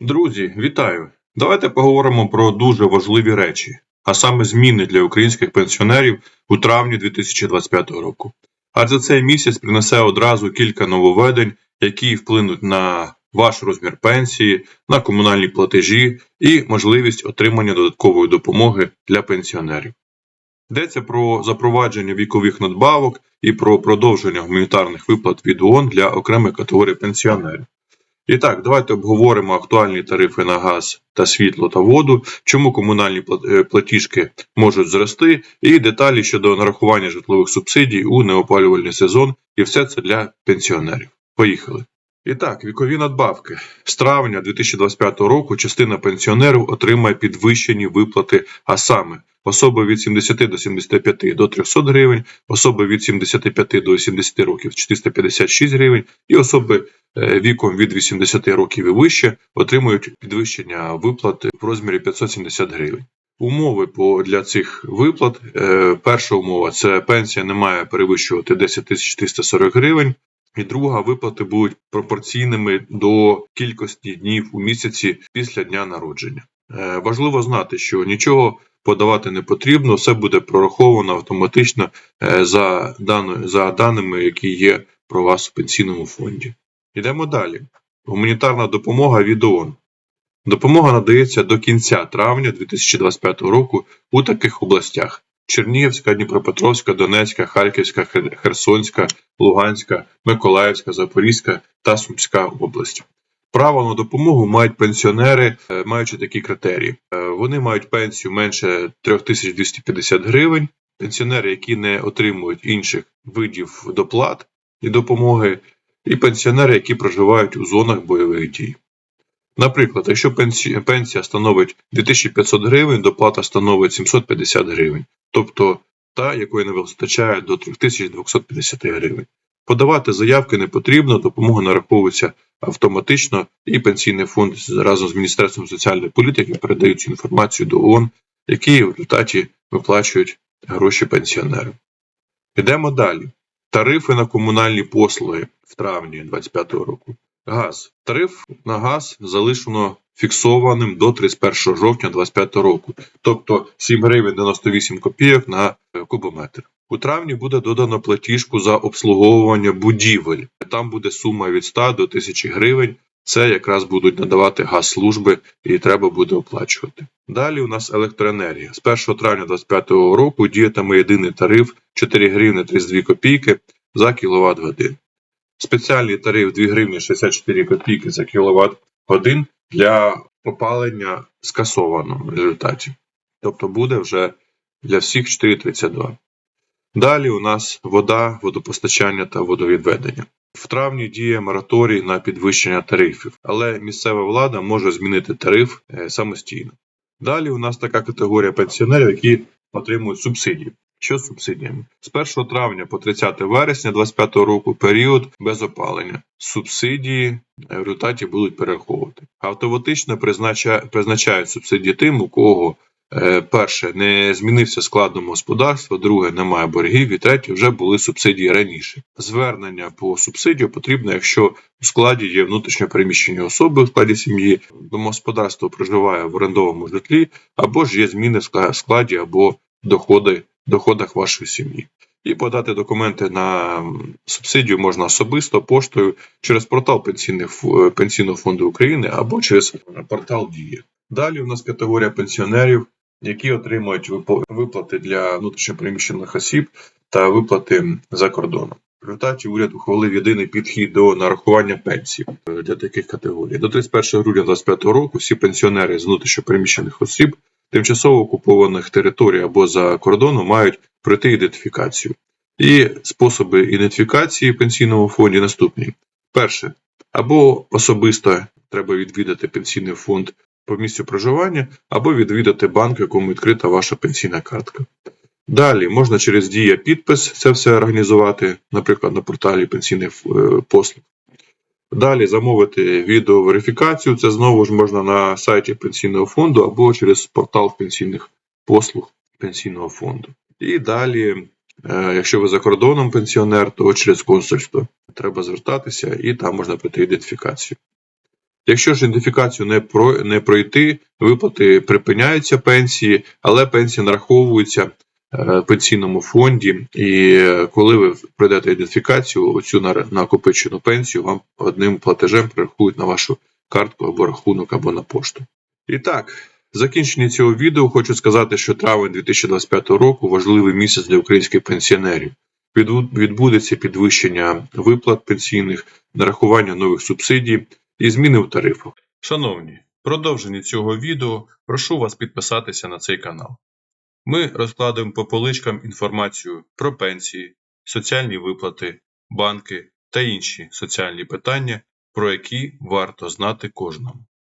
Друзі, вітаю! Давайте поговоримо про дуже важливі речі, а саме зміни для українських пенсіонерів у травні 2025 року. Адже цей місяць принесе одразу кілька нововведень, які вплинуть на ваш розмір пенсії, на комунальні платежі і можливість отримання додаткової допомоги для пенсіонерів. Йдеться про запровадження вікових надбавок і про продовження гуманітарних виплат від ООН для окремих категорій пенсіонерів. І так, давайте обговоримо актуальні тарифи на газ та світло та воду, чому комунальні е, платіжки можуть зрости, і деталі щодо нарахування житлових субсидій у неопалювальний сезон, і все це для пенсіонерів. Поїхали. І так, вікові надбавки. З травня 2025 року частина пенсіонерів отримає підвищені виплати, а саме особи від 70 до 75 до 300 гривень, особи від 75 до 80 років 456 гривень, і особи віком від 80 років і вище отримують підвищення виплат в розмірі 570 гривень. Умови по для цих виплат. Е, перша умова це пенсія не має перевищувати 10 340 гривень. І друга виплати будуть пропорційними до кількості днів у місяці після дня народження. Е, важливо знати, що нічого подавати не потрібно, все буде прораховано автоматично е, за даними, які є про вас у пенсійному фонді. Йдемо далі. Гуманітарна допомога від ООН. Допомога надається до кінця травня 2025 року у таких областях: Чернігівська, Дніпропетровська, Донецька, Харківська, Херсонська, Луганська, Миколаївська, Запорізька та Сумська область. Право на допомогу мають пенсіонери, е, маючи такі критерії. Е, Вони мають пенсію менше 3250 гривень. Пенсіонери, які не отримують інших видів доплат і допомоги, і пенсіонери, які проживають у зонах бойових дій. Наприклад, якщо пенсія становить 2500 гривень, доплата становить 750 гривень, тобто та, якої не вистачає до 3250 гривень. Подавати заявки не потрібно, допомога нараховується автоматично, і пенсійний фонд разом з Міністерством соціальної політики передають цю інформацію до ООН, які в результаті виплачують гроші пенсіонерам. Йдемо далі. Тарифи на комунальні послуги в травні 2025 року. Газ. Тариф на газ залишено фіксованим до 31 жовтня 2025 року, тобто 7 гривень 98 копійок на е, кубометр. У травні буде додано платіжку за обслуговування будівель. Там буде сума від 100 до 1000 гривень. Це якраз будуть надавати газ-служби і треба буде оплачувати. Далі у нас електроенергія. З 1 травня 2025 року діятиме єдиний тариф 4 гривни 32 копійки за кіловат годин. Спеціальний тариф 2 гривні 64 копійки за кіловат годин для опалення скасовано в результаті. Тобто буде вже для всіх 4,32. Далі у нас вода, водопостачання та водовідведення. В травні діє мораторій на підвищення тарифів, але місцева влада може змінити тариф е, самостійно. Далі у нас така категорія пенсіонерів, які отримують субсидії. Що з субсидіями? З 1 травня по 30 вересня 2025 року період без опалення. Субсидії е, в результаті будуть перераховувати. Автоматично признача- призначають субсидії тим, у кого перше не змінився склад домогосподарства, друге немає боргів, і третє вже були субсидії раніше. Звернення по субсидію потрібно, якщо у складі є внутрішньо переміщені особи в складі сім'ї, домогосподарство проживає в орендовому житлі, або ж є зміни в складі або доходи доходах вашої сім'ї. І подати документи на субсидію можна особисто поштою через портал е, Пенсійного фонду України або через портал Дія. Далі у нас категорія пенсіонерів, які отримують виплати для внутрішньопереміщених осіб та виплати за кордоном. В результаті уряд ухвалив єдиний підхід до нарахування пенсій е, для таких категорій. До 31 грудня 2025 року всі пенсіонери з внутрішньопереміщених осіб тимчасово окупованих територій або за кордоном мають пройти ідентифікацію. І способи ідентифікації в пенсійному фонді наступні: перше, або особисто треба відвідати пенсійний фонд по місцю проживання, або відвідати банк, якому відкрита ваша пенсійна картка. Далі можна через дія підпис це все організувати, наприклад, на порталі пенсійних е, послуг. Далі замовити відеоверифікацію. Це знову ж можна на сайті пенсійного фонду або через портал пенсійних послуг пенсійного фонду. І далі, е, якщо ви за кордоном пенсіонер, то через консульство треба звертатися і там можна пройти ідентифікацію. Якщо ж ідентифікацію не, про, не пройти, виплати припиняються пенсії, але пенсії нараховуються е, пенсійному фонді, і е, коли ви пройдете ідентифікацію, оцю накопичену пенсію вам одним платежем перерахують на вашу картку або рахунок, або на пошту. І так, в закінченні цього відео хочу сказати, що травень 2025 року важливий місяць для українських пенсіонерів. Відбудеться підвищення виплат пенсійних, нарахування нових субсидій і зміни в тарифах. Шановні, в продовженні цього відео прошу вас підписатися на цей канал. Ми розкладуємо по поличкам інформацію про пенсії, соціальні виплати, банки та інші соціальні питання, про які варто знати кожному.